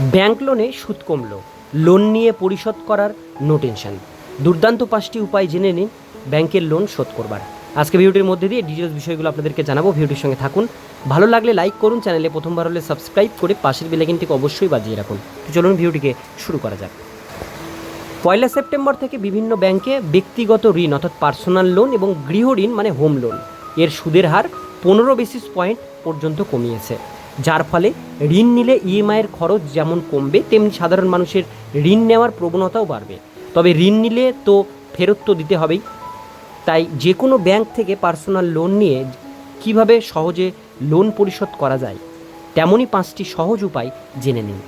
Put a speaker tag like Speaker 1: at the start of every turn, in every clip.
Speaker 1: Bank লোনে সুদ কমলো। লোন নিয়ে পরিশোধ করার নো টেনশন। দুর্দান্ত পাঁচটি উপায় জেনে নিন ব্যাংকের লোন শোধ করবার। আজকে ভিডিওটির মধ্যে দিয়ে ডিটেলস বিষয়গুলো আপনাদেরকে জানাব, ভিডিওটির সঙ্গে থাকুন। ভালো লাগলে লাইক করুন চ্যানেলে প্রথমবার হলে সাবস্ক্রাইব করে পাশের বেলাইকিনটিকে অবশ্যই বাজিয়ে রাখুন। তো চলুন ভিডিওটিকে শুরু করা যাক। পয়লা সেপ্টেম্বর থেকে বিভিন্ন ব্যাংকে ব্যক্তিগত ঋণ অর্থাৎ পার্সোনাল লোন এবং গৃহ ঋণ মানে হোম লোন এর সুদের হার পনেরো বেসিস পয়েন্ট পর্যন্ত কমিয়েছে। যার ফলে ঋণ নিলে ইএমআইয়ের খরচ যেমন কমবে, তেমনি সাধারণ মানুষের ঋণ নেওয়ার প্রবণতাও বাড়বে। তবে ঋণ নিলে তো ফেরত তো দিতে হবেই। তাই যে কোনো ব্যাংক থেকে পার্সোনাল লোন নিয়ে কীভাবে সহজে লোন পরিশোধ করা যায়, তেমনই পাঁচটি সহজ উপায় জেনে নিন।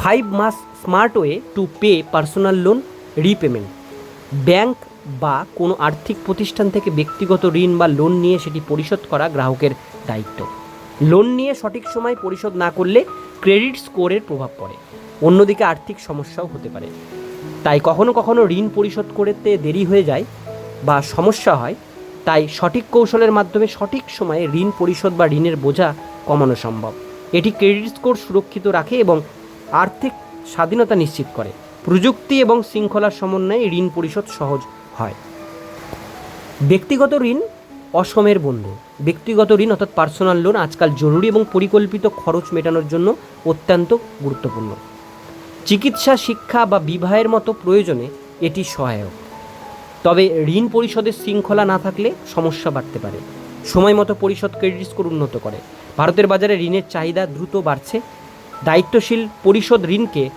Speaker 1: Five mass smart way to pay personal loan repayment bank বা কোনো আর্থিক প্রতিষ্ঠান থেকে ব্যক্তিগত ঋণ বা লোন নিয়ে সেটি পরিশোধ করা গ্রাহকের দায়িত্ব। লোন নিয়ে সঠিক সময় পরিশোধ না করলে ক্রেডিট স্কোরের প্রভাব পড়ে। অন্যদিকে আর্থিক সমস্যাও হতে পারে। তাই কখনো কখনো ঋণ পরিশোধ করতে দেরি হয়ে যায় বা সমস্যা হয়, তাই সঠিক কৌশলের মাধ্যমে সঠিক সময়ে ঋণ পরিশোধ বা ঋণের বোঝা কমানো সম্ভব। এটি ক্রেডিট স্কোর সুরক্ষিত রাখে এবং আর্থিক স্বাধীনতা নিশ্চিত করে। প্রযুক্তি এবং শৃঙ্খলার সমন্বয়ে ঋণ পরিশোধ সহজ হয়। ব্যক্তিগত ঋণ অসমের বন্ধু। ব্যক্তিগত ঋণ অর্থাৎ পার্সোনাল লোন আজকাল জরুরি এবং পরিকল্পিত খরচ মেটানোর জন্য অত্যন্ত গুরুত্বপূর্ণ। চিকিৎসা, শিক্ষা বা বিবাহের মতো প্রয়োজনে এটি সহায়ক। তবে ঋণ পরিশোধের শৃঙ্খলা না থাকলে সমস্যা বাড়তে পারে। সময় মতো পরিশোধ ক্রেডিট স্কোর উন্নত করে। ভারতের বাজারে ঋণের চাহিদা দ্রুত বাড়ছে। দায়িত্বশীল পরিশোধ ঋণকে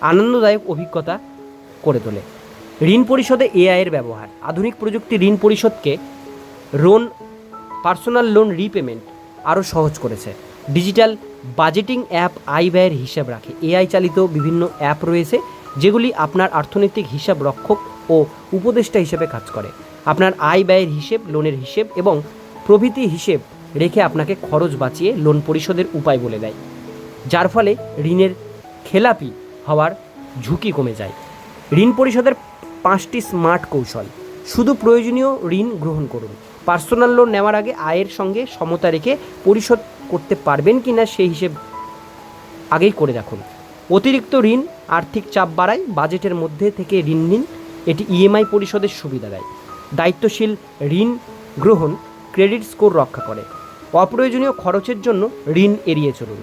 Speaker 1: আনন্দদায়ক অভিজ্ঞতা করে তোলে। ঋণ পরিশোধে এআইয়ের ব্যবহার। আধুনিক প্রযুক্তি ঋণ পরিশোধকে লোন পার্সোনাল লোন রিপেমেন্ট আরও সহজ করেছে। ডিজিটাল বাজেটিং অ্যাপ আয় ব্যয়ের হিসাব রাখে। এআই চালিত বিভিন্ন অ্যাপ রয়েছে, যেগুলি আপনার অর্থনৈতিক হিসাব রক্ষক ও উপদেষ্টা হিসেবে কাজ করে। আপনার আয় ব্যয়ের হিসেব, লোনের হিসেব এবং প্রভৃতি হিসেব রেখে আপনাকে খরচ বাঁচিয়ে লোন পরিশোধের উপায় বলে দেয়। যার ফলে ঋণের খেলাপি হওয়ার ঝুঁকি কমে যায়। ঋণ পরিশোধের পাঁচটি স্মার্ট কৌশল। শুধু প্রয়োজনীয় ঋণ গ্রহণ করুন। পার্সোনাল লোন নেওয়ার আগে আয়ের সঙ্গে সমতা রেখে পরিশোধ করতে পারবেন কি না সেই হিসেব আগেই করে রাখুন। অতিরিক্ত ঋণ, আর্থিক চাপ বাড়ায় বাজেটের মধ্যে থেকে ঋণ নিন, এটি ইএমআই পরিশোধের সুবিধা দেয়। দায়িত্বশীল ঋণ গ্রহণ ক্রেডিট স্কোর রক্ষা করে। অপ্রয়োজনীয় খরচের জন্য ঋণ এড়িয়ে চলুন।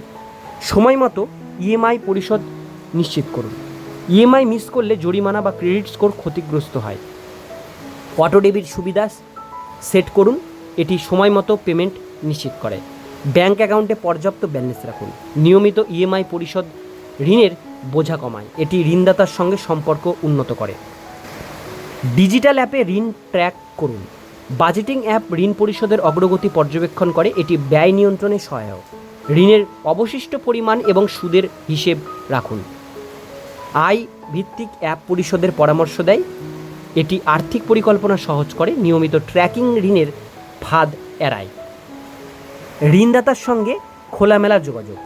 Speaker 1: সময় মতো ইএমআই পরিশোধ নিশ্চিত করুন। ইএমআই মিস করলে জরিমানা বা ক্রেডিট স্কোর ক্ষতিগ্রস্ত হয়। অটো ডেবিট সুবিধা সেট করুন। এটি সময় মতো পেমেন্ট নিশ্চিত করে। ব্যাংক অ্যাকাউন্টে পর্যাপ্ত ব্যালেন্স রাখুন। নিয়মিত ইএমআই পরিশোধ ঋণের বোঝা কমায়। এটি ঋণদাতার সঙ্গে সম্পর্ক উন্নত করে। ডিজিটাল অ্যাপে ঋণ ট্র্যাক করুন। বাজেটিং অ্যাপ ঋণ পরিশোধের অগ্রগতি পর্যবেক্ষণ করে। এটি ব্যয় নিয়ন্ত্রণে সহায়ক। ঋণের অবশিষ্ট পরিমাণ এবং সুদের হিসেব রাখুন। আয় ভিত্তিক অ্যাপ পরিশোধের পরামর্শ দেয়। এটি আর্থিক পরিকল্পনা সহজ করে নিয়মিত ট্র্যাকিং ঋণের ফাঁদ এড়ায়। ঋণদাতার সঙ্গে খোলামেলা যোগাযোগ।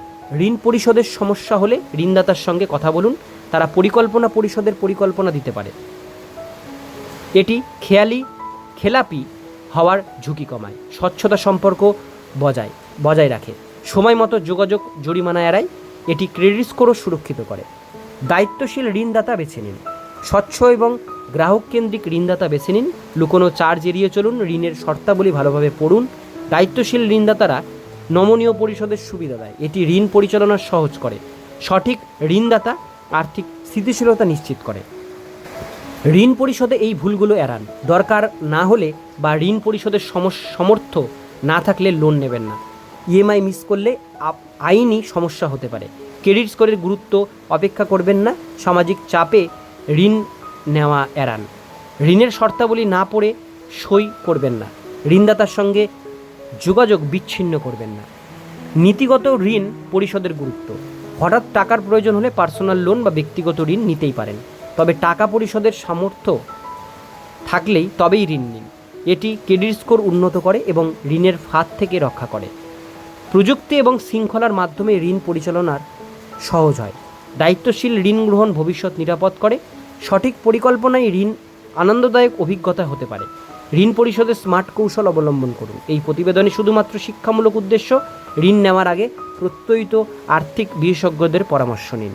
Speaker 1: ঋণ পরিশোধের সমস্যা হলে ঋণদাতার সঙ্গে কথা বলুন, তারা পরিকল্পনা পরিশোধের পরিকল্পনা দিতে পারে। এটি খেয়ালি, খেলাপি হওয়ার ঝুঁকি কমায়, স্বচ্ছতা সম্পর্ক বজায় বজায় রাখে, সময় মতো যোগাযোগ জরিমানা এড়ায়, এটি ক্রেডিট স্কোরও সুরক্ষিত করে। দায়িত্বশীল ঋণদাতা বেছে নিন। স্বচ্ছ এবং গ্রাহক কেন্দ্রিক ঋণদাতা বেছে নিন। লুকোনো চার্জ এড়িয়ে চলুন, ঋণের শর্তাবলী ভালোভাবে পড়ুন। দায়িত্বশীল ঋণদাতারা নমনীয় পরিশোধের সুবিধা দেয়। এটি ঋণ পরিচালনা সহজ করে, সঠিক ঋণদাতা আর্থিক স্থিতিশীলতা নিশ্চিত করে। ঋণ পরিশোধে এই ভুলগুলো এড়ান। দরকার না হলে বা ঋণ পরিশোধের সমর্থ না থাকলে লোন নেবেন না। ইএমআই মিস করলে আইনি সমস্যা হতে পারে। ক্রেডিট স্কোরের গুরুত্ব অপেক্ষা করবেন না। সামাজিক চাপে ঋণ নেওয়া এড়ান। ঋণের শর্তাবলী না পড়ে সই করবেন না। ঋণদাতার সঙ্গে যোগাযোগ বিচ্ছিন্ন করবেন না। নীতিগত ঋণ পরিশোধের গুরুত্ব। হঠাৎ টাকার প্রয়োজন হলে পার্সোনাল লোন বা ব্যক্তিগত ঋণ নিতেই পারেন। তবে টাকা পরিশোধের সামর্থ্য থাকলেই তবেই ঋণ নিন। এটি ক্রেডিট স্কোর উন্নত করে এবং ঋণের ফাঁদ থেকে রক্ষা করে। প্রযুক্তি এবং শৃঙ্খলার মাধ্যমে ঋণ পরিচালনার সহজ হয়। দায়িত্বশীল ঋণ গ্রহণ ভবিষ্যৎ নিরাপদ করে। সঠিক পরিকল্পনায় ঋণ আনন্দদায়ক অভিজ্ঞতা হতে পারে। ঋণ পরিশোধের স্মার্ট কৌশল অবলম্বন করুন। এই প্রতিবেদনে শুধুমাত্র শিক্ষামূলক উদ্দেশ্য, ঋণ নেওয়ার আগে প্রত্যয়িত আর্থিক বিশেষজ্ঞদের পরামর্শ নিন।